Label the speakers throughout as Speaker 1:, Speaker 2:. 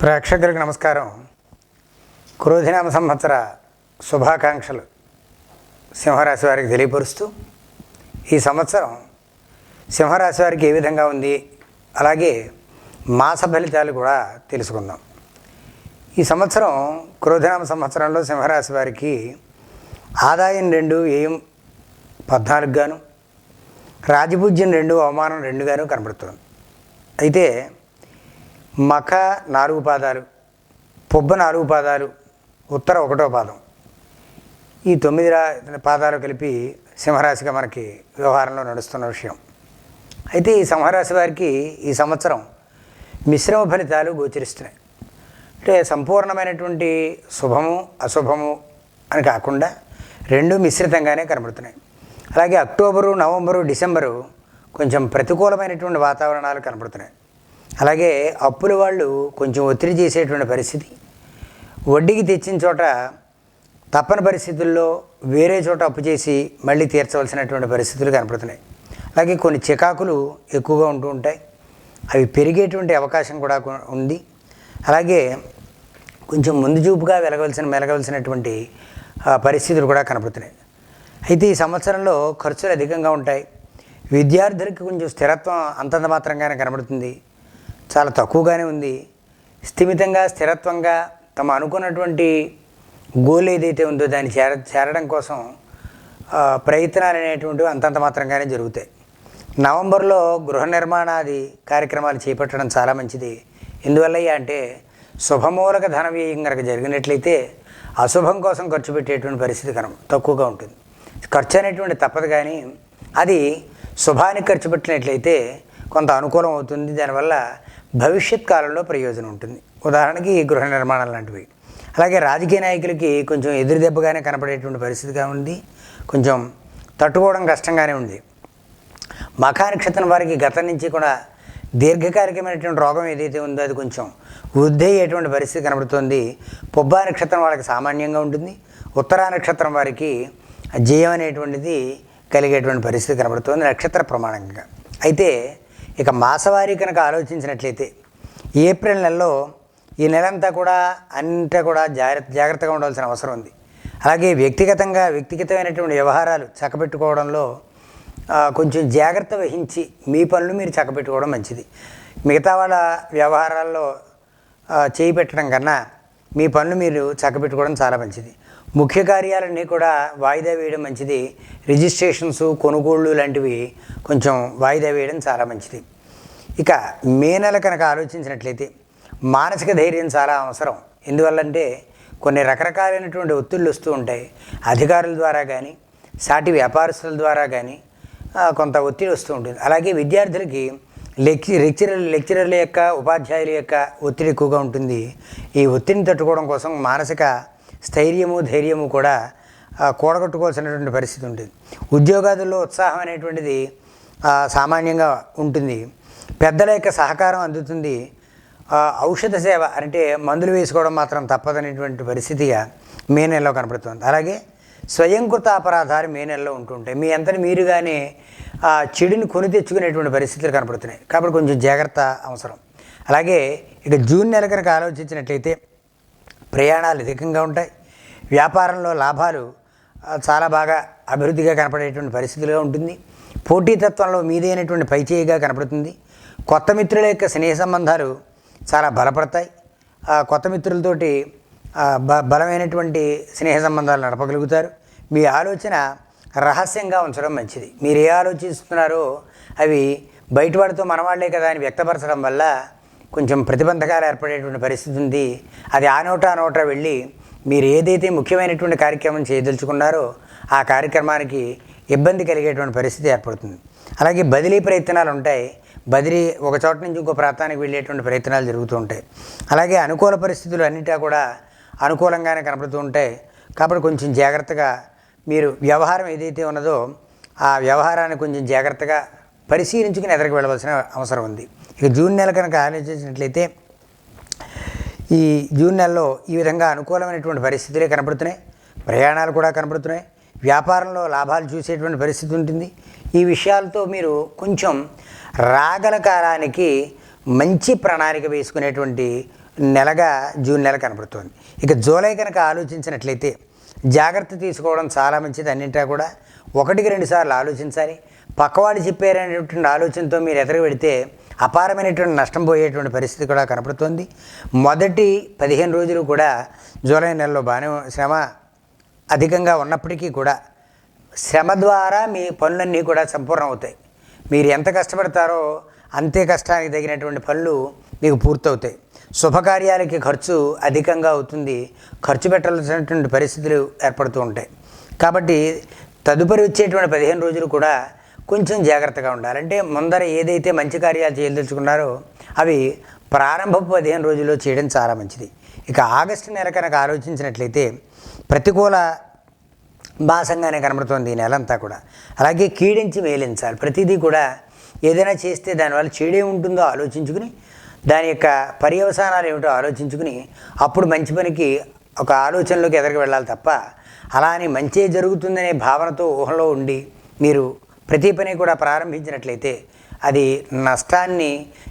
Speaker 1: ప్రేక్షకులకు నమస్కారం. క్రోధినామ సంవత్సర శుభాకాంక్షలు సింహరాశి వారికి తెలియపరుస్తూ ఈ సంవత్సరం సింహరాశి వారికి ఏ విధంగా ఉంది? అలాగే మాస ఫలితాలు కూడా తెలుసుకుందాం. ఈ సంవత్సరం క్రోధినామ సంవత్సరంలో సింహరాశి వారికి ఆదాయం రెండు ఏం పద్నాలుగు గాను రాజపూజ్యం రెండు అవమానం రెండు గాను కనబడుతుంది. అయితే మఖ నాలుగు పాదాలు పొబ్బ నాలుగు పాదాలు ఉత్తర ఒకటో పాదం. ఈ తొమ్మిది రా పాదాలు కలిపి సింహరాశిగా మనకి వ్యవహారంలో నడుస్తున్న విషయం. అయితే ఈ సింహరాశి వారికి ఈ సంవత్సరం మిశ్రమ ఫలితాలు గోచరిస్తున్నాయి. అంటే సంపూర్ణమైనటువంటి శుభము అశుభము అని కాకుండా రెండు మిశ్రితంగానే కనబడుతున్నాయి. అలాగే అక్టోబరు నవంబరు డిసెంబరు కొంచెం ప్రతికూలమైనటువంటి వాతావరణాలు కనబడుతున్నాయి. అలాగే అప్పుల వాళ్ళు కొంచెం ఒత్తిడి చేసేటువంటి పరిస్థితి. వడ్డీకి తెచ్చిన చోట తప్పని పరిస్థితుల్లో వేరే చోట అప్పు చేసి మళ్ళీ తీర్చవలసినటువంటి పరిస్థితులు కనపడుతున్నాయి. అలాగే కొన్ని చికాకులు ఎక్కువగా ఉంటూ ఉంటాయి. అవి పెరిగేటువంటి అవకాశం కూడా ఉంది. అలాగే కొంచెం ముందు చూపుగా వెలగవలసిన మెలగవలసినటువంటి పరిస్థితులు కూడా కనపడుతున్నాయి. అయితే ఈ సంవత్సరంలో ఖర్చులు అధికంగా ఉంటాయి. విద్యార్థులకి కొంచెం స్థిరత్వం అంతంత మాత్రంగానే కనబడుతుంది. చాలా తక్కువగానే ఉంది. స్థిమితంగా స్థిరత్వంగా తమ అనుకున్నటువంటి గోల్ ఏదైతే ఉందో దాన్ని చేర చేరడం కోసం ప్రయత్నాలు అనేటువంటివి అంతంత మాత్రంగానే జరుగుతాయి. నవంబర్లో గృహ నిర్మాణాది కార్యక్రమాలు చేపట్టడం చాలా మంచిది. ఎందువల్లయ్యా అంటే శుభమూలక ధన వ్యయం కనుక జరిగినట్లయితే అశుభం కోసం ఖర్చు పెట్టేటువంటి పరిస్థితి కనుక తక్కువగా ఉంటుంది. ఖర్చు అనేటువంటి తప్పదు కానీ అది శుభానికి ఖర్చు పెట్టినట్లయితే కొంత అనుకూలం అవుతుంది. దానివల్ల భవిష్యత్ కాలంలో ప్రయోజనం ఉంటుంది. ఉదాహరణకి గృహ నిర్మాణాలు లాంటివి. అలాగే రాజకీయ నాయకులకి కొంచెం ఎదురు దెబ్బగానే కనపడేటువంటి పరిస్థితిగా ఉంది. కొంచెం తట్టుకోవడం కష్టంగానే ఉంది. మఖానక్షత్రం వారికి గతం నుంచి కూడా దీర్ఘకాలికమైనటువంటి రోగం ఏదైతే ఉందో అది కొంచెం వృద్ధి అయ్యేటువంటి పరిస్థితి కనబడుతుంది. పొబ్బా నక్షత్రం వాళ్ళకి సామాన్యంగా ఉంటుంది. ఉత్తరా నక్షత్రం వారికి జయం అనేటువంటిది కలిగేటువంటి పరిస్థితి కనబడుతుంది నక్షత్ర ప్రమాణంగా. అయితే ఇక మాసవారీ కనుక ఆలోచించినట్లయితే ఏప్రిల్ నెలలో ఈ నెలంతా కూడా అంతా కూడా జాగ్రత్త జాగ్రత్తగా ఉండాల్సిన అవసరం ఉంది. అలాగే వ్యక్తిగతంగా వ్యక్తిగతమైనటువంటి వ్యవహారాలు చక్కబెట్టుకోవడంలో కొంచెం జాగ్రత్త వహించి మీ పనులు మీరు చక్కబెట్టుకోవడం మంచిది. మిగతా వాళ్ళ వ్యవహారాల్లో చేయి పెట్టడం కన్నా మీ పనులు మీరు చక్కబెట్టుకోవడం చాలా మంచిది. ముఖ్య కార్యాలన్నీ కూడా వాయిదా వేయడం మంచిది. రిజిస్ట్రేషన్స్ కొనుగోళ్ళు లాంటివి కొంచెం వాయిదా వేయడం చాలా మంచిది. ఇక మే నెల కనుక ఆలోచించినట్లయితే మానసిక ధైర్యం చాలా అవసరం. ఎందువల్లంటే కొన్ని రకరకాలైనటువంటి ఒత్తిళ్ళు వస్తూ ఉంటాయి. అధికారుల ద్వారా కానీ సాటి వ్యాపారస్తుల ద్వారా కానీ కొంత ఒత్తిడి వస్తూ ఉంటుంది. అలాగే విద్యార్థులకి లెక్చ లెక్చరర్ లెక్చరర్ల యొక్క ఉపాధ్యాయుల యొక్క ఒత్తిడి ఎక్కువగా ఉంటుంది. ఈ ఒత్తిడిని తట్టుకోవడం కోసం మానసిక స్థైర్యము ధైర్యము కూడా కూడగట్టుకోవాల్సినటువంటి పరిస్థితి ఉంటుంది. ఉద్యోగాదుల్లో ఉత్సాహం అనేటువంటిది సామాన్యంగా ఉంటుంది. పెద్దల యొక్క సహకారం అందుతుంది. ఔషధ సేవ అంటే మందులు వేసుకోవడం మాత్రం తప్పదనేటువంటి పరిస్థితిగా మే నెలలో కనపడుతుంది. అలాగే స్వయంకృత అపరాధాలు మే నెలలో ఉంటుంటాయి మీ అంతని మీరుగానే ఆ చెడుని కొని తెచ్చుకునేటువంటి పరిస్థితులు కనపడుతున్నాయి. కాబట్టి కొంచెం జాగ్రత్త అవసరం. అలాగే ఇక జూన్ నెల కనుక ఆలోచించినట్లయితే ప్రయాణాలు అధికంగా ఉంటాయి. వ్యాపారంలో లాభాలు చాలా బాగా అభివృద్ధిగా కనపడేటువంటి పరిస్థితిగా ఉంటుంది. పోటీతత్వంలో మీదైనటువంటి పైచేయిగా కనపడుతుంది. కొత్త మిత్రుల యొక్క స్నేహ సంబంధాలు చాలా బలపడతాయి. ఆ కొత్త మిత్రులతోటి బ బలమైనటువంటి స్నేహ సంబంధాలు నడపగలుగుతారు. మీ ఆలోచన రహస్యంగా ఉంచడం మంచిది. మీరు ఏ ఆలోచిస్తున్నారో అవి బయటవాడితో మనవాళ్ళే కదా అని వ్యక్తపరచడం వల్ల కొంచెం ప్రతిబంధకాలు ఏర్పడేటువంటి పరిస్థితి ఉంది. అది ఆ నోట ఆ నోట వెళ్ళి మీరు ఏదైతే ముఖ్యమైనటువంటి కార్యక్రమం చేయదలుచుకున్నారో ఆ కార్యక్రమానికి ఇబ్బంది కలిగేటువంటి పరిస్థితి ఏర్పడుతుంది. అలాగే బదిలీ ప్రయత్నాలు ఉంటాయి. బదిలీ ఒక చోట నుంచి ఇంకో ప్రాంతానికి వెళ్ళేటువంటి ప్రయత్నాలు జరుగుతూ ఉంటాయి. అలాగే అనుకూల పరిస్థితులు అన్నిటా కూడా అనుకూలంగానే కనపడుతూ ఉంటాయి. కాబట్టి కొంచెం జాగ్రత్తగా మీరు వ్యవహారం ఏదైతే ఉన్నదో ఆ వ్యవహారాన్ని కొంచెం జాగ్రత్తగా పరిశీలించుకుని ఎదరికి వెళ్ళవలసిన అవసరం ఉంది. ఇక జూన్ నెల కనుక ఆలోచించినట్లయితే ఈ జూన్ నెలలో ఈ విధంగా అనుకూలమైనటువంటి పరిస్థితులే కనపడుతున్నాయి. ప్రయాణాలు కూడా కనపడుతున్నాయి. వ్యాపారంలో లాభాలు చూసేటువంటి పరిస్థితి ఉంటుంది. ఈ విషయాలతో మీరు కొంచెం రాగల కాలానికి మంచి ప్రణాళిక వేసుకునేటువంటి నెలగా జూన్ నెల కనబడుతోంది ఇక జూలై కనుక ఆలోచించినట్లయితే జాగ్రత్త తీసుకోవడం చాలా మంచిది అన్నింటా కూడా. ఒకటికి రెండుసార్లు ఆలోచించాలి. పక్కవాడు చెప్పారనేటువంటి ఆలోచనతో మీరు ఎదురు పెడితే అపారమైనటువంటి నష్టం పోయేటువంటి పరిస్థితి కూడా కనపడుతోంది. మొదటి పదిహేను రోజులు కూడా జూలై నెలలో బాగానే శ్రమ అధికంగా ఉన్నప్పటికీ కూడా శ్రమ ద్వారా మీ పనులన్నీ కూడా సంపూర్ణం అవుతాయి మీరు ఎంత కష్టపడతారో అంతే కష్టానికి తగినటువంటి పనులు మీకు పూర్తవుతాయి. శుభకార్యాలకి ఖర్చు అధికంగా అవుతుంది. ఖర్చు పెట్టాల్సినటువంటి పరిస్థితులు ఏర్పడుతూ ఉంటాయి. కాబట్టి తదుపరి వచ్చేటువంటి పదిహేను రోజులు కూడా కొంచెం జాగ్రత్తగా ఉండాలంటే ముందర ఏదైతే మంచి కార్యాలు చేయదలుచుకున్నారో అవి ప్రారంభపు పదిహేను రోజుల్లో చేయడం చాలా మంచిది. ఇక ఆగస్టు నెల కనుక ఆలోచించినట్లయితే ప్రతికూల మాసంగానే కనబడుతోంది ఈ నెలంతా కూడా. అలాగే కీడించి మేలించాలి. ప్రతిదీ కూడా ఏదైనా చేస్తే దానివల్ల చెడే ఉంటుందో ఆలోచించుకుని దాని యొక్క పర్యవసానాలు ఏమిటో ఆలోచించుకుని అప్పుడు మంచి పనికి ఒక ఆలోచనలోకి ఎదరికి వెళ్ళాలి తప్ప అలా అని మంచి జరుగుతుందనే భావనతో ఊహలో ఉండి మీరు ప్రతి పని కూడా ప్రారంభించినట్లయితే అది నష్టాన్ని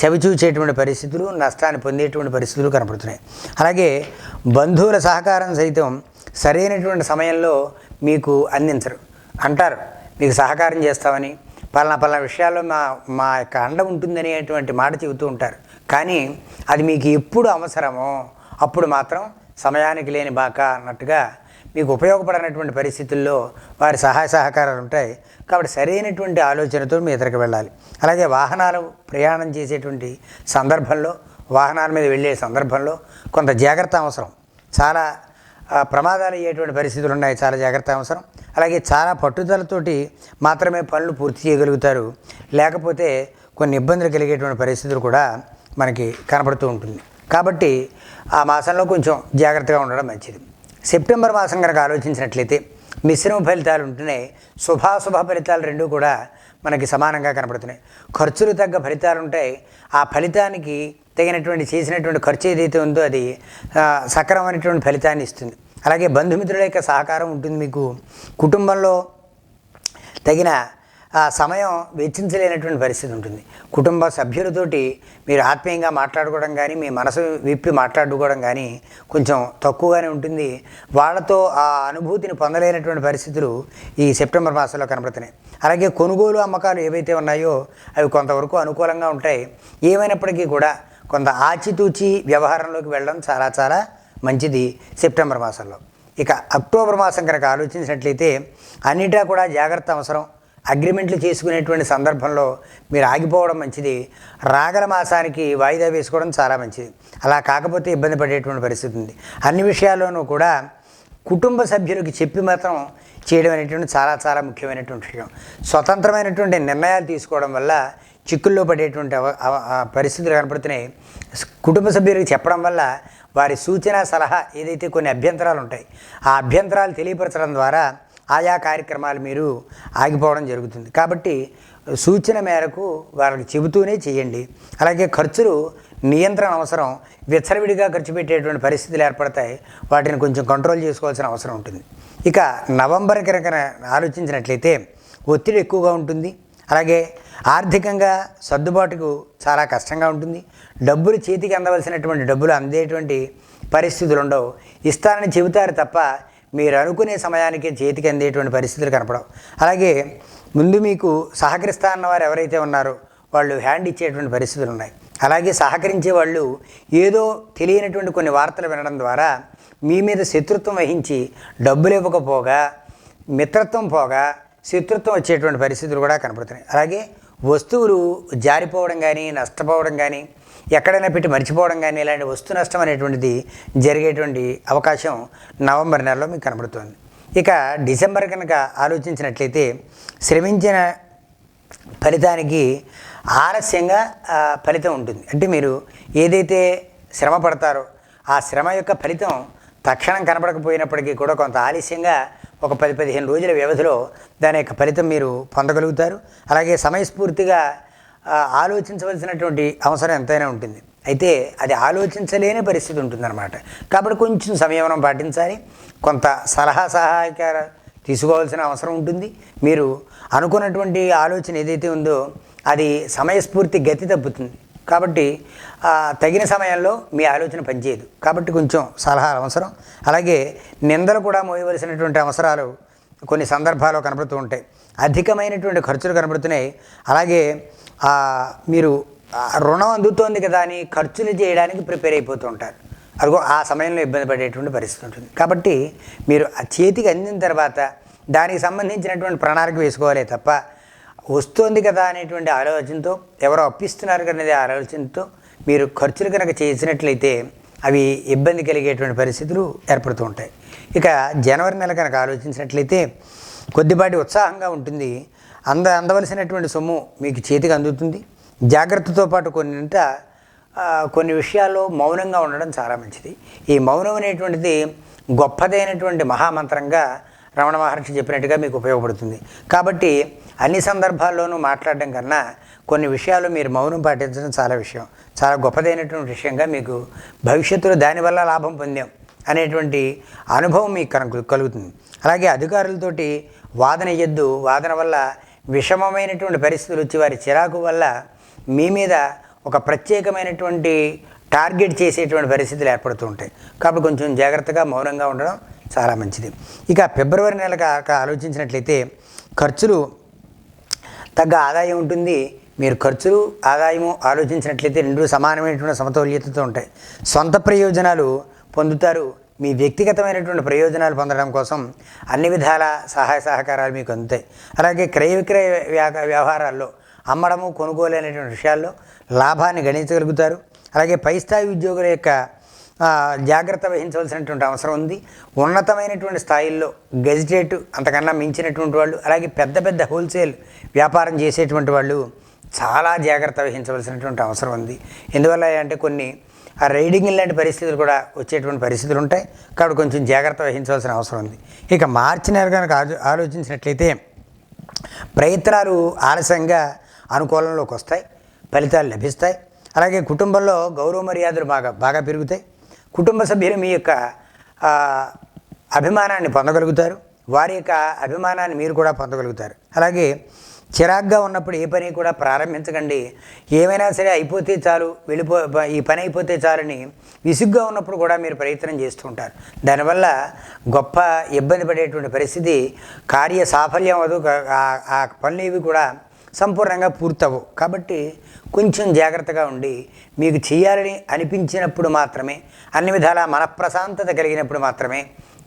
Speaker 1: చవిచూచేటువంటి పరిస్థితులు నష్టాన్ని పొందేటువంటి పరిస్థితులు కనపడుతున్నాయి. అలాగే బంధువుల సహకారం సైతం సరైనటువంటి సమయంలో మీకు అందించరు. అంటారు మీకు సహకారం చేస్తామని పలానా పలానా విషయాల్లో మా మా యొక్క అండ ఉంటుందనేటువంటి మాట చెబుతూ ఉంటారు. కానీ అది మీకు ఎప్పుడు అవసరమో అప్పుడు మాత్రం సమయానికి లేని బాక అన్నట్టుగా మీకు ఉపయోగపడనటువంటి పరిస్థితుల్లో వారి సహాయ సహకారాలు ఉంటాయి. కాబట్టి సరైనటువంటి ఆలోచనతో మీ ఇద్దరికి వెళ్ళాలి. అలాగే వాహనాలు ప్రయాణం చేసేటువంటి సందర్భంలో వాహనాల మీద వెళ్ళే సందర్భంలో కొంత జాగ్రత్త అవసరం. చాలా ప్రమాదాలు అయ్యేటువంటి పరిస్థితులు ఉన్నాయి. చాలా జాగ్రత్త అవసరం. అలాగే చాలా పట్టుదలతోటి మాత్రమే పనులు పూర్తి చేయగలుగుతారు. లేకపోతే కొన్ని ఇబ్బందులు కలిగేటువంటి పరిస్థితులు కూడా మనకి కనపడుతూ ఉంటుంది. కాబట్టి ఆ మాసంలో కొంచెం జాగ్రత్తగా ఉండడం మంచిది. సెప్టెంబర్ మాసం కనుక ఆలోచించినట్లయితే మిశ్రమ ఫలితాలు ఉంటున్నాయి శుభాశుభ ఫలితాలు రెండూ కూడా మనకి సమానంగా కనపడుతున్నాయి. ఖర్చులు తగ్గ ఫలితాలు ఉంటాయి ఆ ఫలితానికి తగినటువంటి చేసినటువంటి ఖర్చు ఏదైతే ఉందో అది ఆ, సక్రమమైనటువంటి ఫలితాన్ని ఇస్తుంది. అలాగే బంధుమిత్రుల యొక్క సహకారం ఉంటుంది మీకు. కుటుంబంలో తగిన ఆ సమయం వెచ్చించలేనటువంటి పరిస్థితి ఉంటుంది. కుటుంబ సభ్యులతోటి మీరు ఆత్మీయంగా మాట్లాడుకోవడం కానీ మీ మనసు విప్పి మాట్లాడుకోవడం కానీ కొంచెం తక్కువగానే ఉంటుంది. వాళ్ళతో ఆ అనుభూతిని పొందలేనటువంటి పరిస్థితులు ఈ సెప్టెంబర్ మాసంలో కనబడుతున్నాయి. అలాగే కొనుగోలు అమ్మకాలు ఏవైతే ఉన్నాయో అవి కొంతవరకు అనుకూలంగా ఉంటాయి. ఏమైనప్పటికీ కూడా కొంత ఆచితూచి వ్యవహారంలోకి వెళ్ళడం చాలా చాలా మంచిది సెప్టెంబర్ మాసంలో. ఇక అక్టోబర్ మాసం కనుక ఆలోచించినట్లయితే అన్నిటా కూడా జాగ్రత్త అవసరం. అగ్రిమెంట్లు చేసుకునేటువంటి సందర్భంలో మీరు ఆగిపోవడం మంచిది. రాగల మాసానికి వాయిదా వేసుకోవడం చాలా మంచిది. అలా కాకపోతే ఇబ్బంది పడేటువంటి పరిస్థితి ఉంది. అన్ని విషయాల్లోనూ కూడా కుటుంబ సభ్యులకి చెప్పి మాత్రం చేయడం అనేటువంటి చాలా చాలా ముఖ్యమైనటువంటి విషయం. స్వతంత్రమైనటువంటి నిర్ణయాలు తీసుకోవడం వల్ల చిక్కుల్లో పడేటువంటి పరిస్థితులు కనపడుతున్నాయి. కుటుంబ సభ్యులకు చెప్పడం వల్ల వారి సూచన సలహా ఏదైతే కొన్ని అభ్యంతరాలు ఉంటాయి ఆ అభ్యంతరాలు తెలియపరచడం ద్వారా ఆయా కార్యక్రమాలు మీరు ఆగిపోవడం జరుగుతుంది. కాబట్టి సూచన మేరకు వాళ్ళకి చెబుతూనే చేయండి. అలాగే ఖర్చులు నియంత్రణ అవసరం విచ్చలవిడిగా ఖర్చు పెట్టేటువంటి పరిస్థితులు ఏర్పడతాయి వాటిని కొంచెం కంట్రోల్ చేసుకోవాల్సిన అవసరం ఉంటుంది. ఇక నవంబర్ కనుక ఆలోచించినట్లయితే ఒత్తిడి ఎక్కువగా ఉంటుంది. అలాగే ఆర్థికంగా సర్దుబాటుకు చాలా కష్టంగా ఉంటుంది. డబ్బులు చేతికి అందవలసినటువంటి డబ్బులు అందేటువంటి పరిస్థితులు ఉండవు. ఇస్తానని చెబుతారు తప్ప మీరు అనుకునే సమయానికి చేతికి అందేటువంటి పరిస్థితులు కనపడవు. అలాగే ముందు మీకు సహకరిస్తా అన్న వారు ఎవరైతే ఉన్నారో వాళ్ళు హ్యాండ్ ఇచ్చేటువంటి పరిస్థితులు ఉన్నాయి. అలాగే సహకరించే వాళ్ళు ఏదో తెలియనటువంటి కొన్ని వార్తలు వినడం ద్వారా మీ మీద శత్రుత్వం వహించి డబ్బులు ఇవ్వకపోగా మిత్రత్వం పోగా శత్రుత్వం వచ్చేటువంటి పరిస్థితులు కూడా కనపడుతున్నాయి. అలాగే వస్తువులు జారిపోవడం కానీ నష్టపోవడం కానీ ఎక్కడైనా పెట్టి మర్చిపోవడం కానీ ఇలాంటి వస్తు నష్టం అనేటువంటిది జరిగేటువంటి అవకాశం నవంబర్ నెలలో మీకు కనబడుతుంది. ఇక డిసెంబర్ కనుక ఆలోచించినట్లయితే శ్రమించిన ఫలితానికి ఆలస్యంగా ఫలితం ఉంటుంది. అంటే మీరు ఏదైతే శ్రమ పడతారో ఆ శ్రమ యొక్క ఫలితం తక్షణం కనపడకపోయినప్పటికీ కూడా కొంత ఆలస్యంగా ఒక పది పదిహేను రోజుల వ్యవధిలో దాని యొక్క ఫలితం మీరు పొందగలుగుతారు. అలాగే సమయస్ఫూర్తిగా ఆలోచించవలసినటువంటి అవసరం ఎంతైనా ఉంటుంది. అయితే అది ఆలోచించలేని పరిస్థితి ఉంటుందన్నమాట. కాబట్టి కొంచెం సంయమనం పాటించాలి. కొంత సలహా సహాయకార తీసుకోవాల్సిన అవసరం ఉంటుంది. మీరు అనుకున్నటువంటి ఆలోచన ఏదైతే ఉందో అది సమయస్ఫూర్తి గతి తప్పుతుంది. కాబట్టి తగిన సమయంలో మీ ఆలోచన పనిచేయదు. కాబట్టి కొంచెం సలహాలు అవసరం. అలాగే నిందలు కూడా మోయవలసినటువంటి అవసరాలు కొన్ని సందర్భాల్లో కనబడుతూ ఉంటాయి. అధికమైనటువంటి ఖర్చులు కనబడుతున్నాయి. అలాగే మీరు రుణం అందుతోంది కదా అని ఖర్చులు చేయడానికి ప్రిపేర్ అయిపోతూ ఉంటారు అదిగో ఆ సమయంలో ఇబ్బంది పడేటువంటి పరిస్థితి ఉంటుంది. కాబట్టి మీరు ఆ చేతికి అందిన తర్వాత దానికి సంబంధించినటువంటి ప్రణాళిక వేసుకోవాలి తప్ప వస్తోంది కదా అనేటువంటి ఆలోచనతో ఎవరో అప్పిస్తున్నారు అనేది ఆలోచనతో మీరు ఖర్చులు కనుక చేసినట్లయితే అవి ఇబ్బంది కలిగేటువంటి పరిస్థితులు ఏర్పడుతూ ఉంటాయి. ఇక జనవరి నెల కనుక ఆలోచించినట్లయితే కొద్దిపాటి ఉత్సాహంగా ఉంటుంది. అంద అందవలసినటువంటి సొమ్ము మీకు చేతికి అందుతుంది. జాగ్రత్తతో పాటు కొన్నింట కొన్ని విషయాల్లో మౌనంగా ఉండడం చాలా మంచిది. ఈ మౌనం అనేటువంటిది గొప్పదైనటువంటి మహామంత్రంగా రమణ మహర్షి చెప్పినట్టుగా మీకు ఉపయోగపడుతుంది. కాబట్టి అన్ని సందర్భాల్లోనూ మాట్లాడడం కన్నా కొన్ని విషయాలు మీరు మౌనం పాటించడం చాలా విషయం. చాలా గొప్పదైనటువంటి విషయంగా మీకు భవిష్యత్తులో దానివల్ల లాభం పొందాం అనేటువంటి అనుభవం మీకు కనుక కలుగుతుంది. అలాగే అధికారులతోటి వాదన ఎద్దు వాదన వల్ల విషమమైనటువంటి పరిస్థితులు వచ్చి వారి చిరాకు వల్ల మీ మీద ఒక ప్రత్యేకమైనటువంటి టార్గెట్ చేసేటువంటి పరిస్థితులు ఏర్పడుతూ ఉంటాయి. కాబట్టి కొంచెం జాగ్రత్తగా మౌనంగా ఉండడం చాలా మంచిది. ఇక ఫిబ్రవరి నెల ఆలోచించినట్లయితే ఖర్చులు తగ్గ ఆదాయం ఉంటుంది. మీరు ఖర్చులు ఆదాయము ఆలోచించినట్లయితే రెండు సమానమైనటువంటి సమతౌల్యతతో ఉంటాయి. సొంత ప్రయోజనాలు పొందుతారు. మీ వ్యక్తిగతమైనటువంటి ప్రయోజనాలు పొందడం కోసం అన్ని విధాల సహాయ సహకారాలు మీకు అందుతాయి. అలాగే క్రయ విక్రయ వ్యవహారాల్లో అమ్మడము కొనుగోలు అనేటువంటి విషయాల్లో లాభాన్ని గణించగలుగుతారు. అలాగే పై స్థాయి ఉద్యోగుల యొక్క జాగ్రత్త వహించవలసినటువంటి అవసరం ఉంది. ఉన్నతమైనటువంటి స్థాయిల్లో గెజిటేట్ అంతకన్నా మించినటువంటి వాళ్ళు అలాగే పెద్ద పెద్ద హోల్సేల్ వ్యాపారం చేసేటువంటి వాళ్ళు చాలా జాగ్రత్త వహించవలసినటువంటి అవసరం ఉంది. ఎందువల్ల అంటే కొన్ని ఆ రైడింగ్ లాంటి పరిస్థితులు కూడా వచ్చేటువంటి పరిస్థితులు ఉంటాయి. కాబట్టి కొంచెం జాగ్రత్త వహించవలసిన అవసరం ఉంది. ఇక మార్చి నెల కనుక ఆలోచించినట్లయితే ప్రయత్నాలు ఆలస్యంగా అనుకూలంలోకి వస్తాయి. ఫలితాలు లభిస్తాయి. అలాగే కుటుంబంలో గౌరవ మర్యాదలు బాగా బాగా పెరుగుతాయి. కుటుంబ సభ్యులు మీ యొక్క అభిమానాన్ని పొందగలుగుతారు. వారి యొక్క అభిమానాన్ని మీరు కూడా పొందగలుగుతారు. అలాగే చిరాగ్గా ఉన్నప్పుడు ఏ పని కూడా ప్రారంభించకండి. ఏమైనా సరే అయిపోతే చాలు వెళ్ళిపో ఈ పని అయిపోతే చాలని విసుగ్గా ఉన్నప్పుడు కూడా మీరు ప్రయత్నం చేస్తూ ఉంటారు. దానివల్ల గొప్ప ఇబ్బంది పడేటువంటి పరిస్థితి కార్య సాఫల్యం అవ్వదు ఆ- పనులు ఇవి కూడా సంపూర్ణంగా పూర్తవు కాబట్టి కొంచెం జాగ్రత్తగా ఉండి మీకు చేయాలని అనిపించినప్పుడు మాత్రమే అన్ని విధాలా మనప్రశాంతత కలిగినప్పుడు మాత్రమే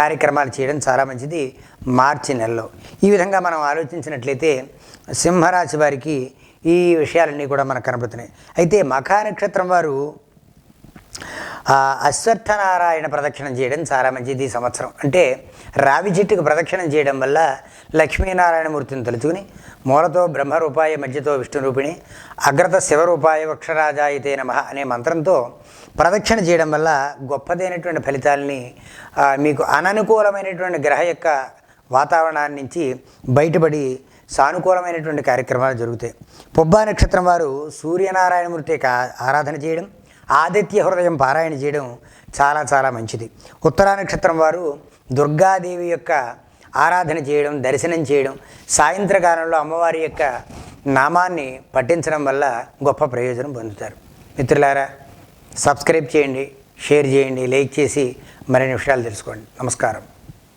Speaker 1: కార్యక్రమాలు చేయడం చాలా మంచిది మార్చి నెలలో. ఈ విధంగా మనం ఆలోచించినట్లయితే సింహరాశి వారికి ఈ విషయాలన్నీ కూడా మనకు కనబడుతున్నాయి అయితే మఖా నక్షత్రం వారు అశ్వత్థనారాయణ ప్రదక్షిణం చేయడం చాలా మంచిది ఈ సంవత్సరం. అంటే రావి చెట్టుకు ప్రదక్షిణం చేయడం వల్ల లక్ష్మీనారాయణమూర్తిని తలుచుకుని మూలతో బ్రహ్మరూపాయ మధ్యతో విష్ణు రూపిణి అగ్రత శివరూపాయ వక్షరాజాయితే నమ అనే మంత్రంతో ప్రదక్షిణ చేయడం వల్ల గొప్పదైనటువంటి ఫలితాలని మీకు అననుకూలమైనటువంటి గ్రహ యొక్క వాతావరణాన్ని నుంచి బయటపడి సానుకూలమైనటువంటి కార్యక్రమాలు జరుగుతాయి. పొబ్బా నక్షత్రం వారు సూర్యనారాయణమూర్తి యొక్క ఆరాధన చేయడం ఆదిత్య హృదయం పారాయణ చేయడం చాలా చాలా మంచిది. ఉత్తరా నక్షత్రం వారు దుర్గాదేవి యొక్క ఆరాధన చేయడం దర్శనం చేయడం సాయంత్రకాలంలో అమ్మవారి యొక్క నామాన్ని పఠించడం వల్ల గొప్ప ప్రయోజనం పొందుతారు. మిత్రులారా సబ్స్క్రైబ్ చేయండి షేర్ చేయండి లైక్ చేసి మరిన్ని విషయాలు తెలుసుకోండి. నమస్కారం.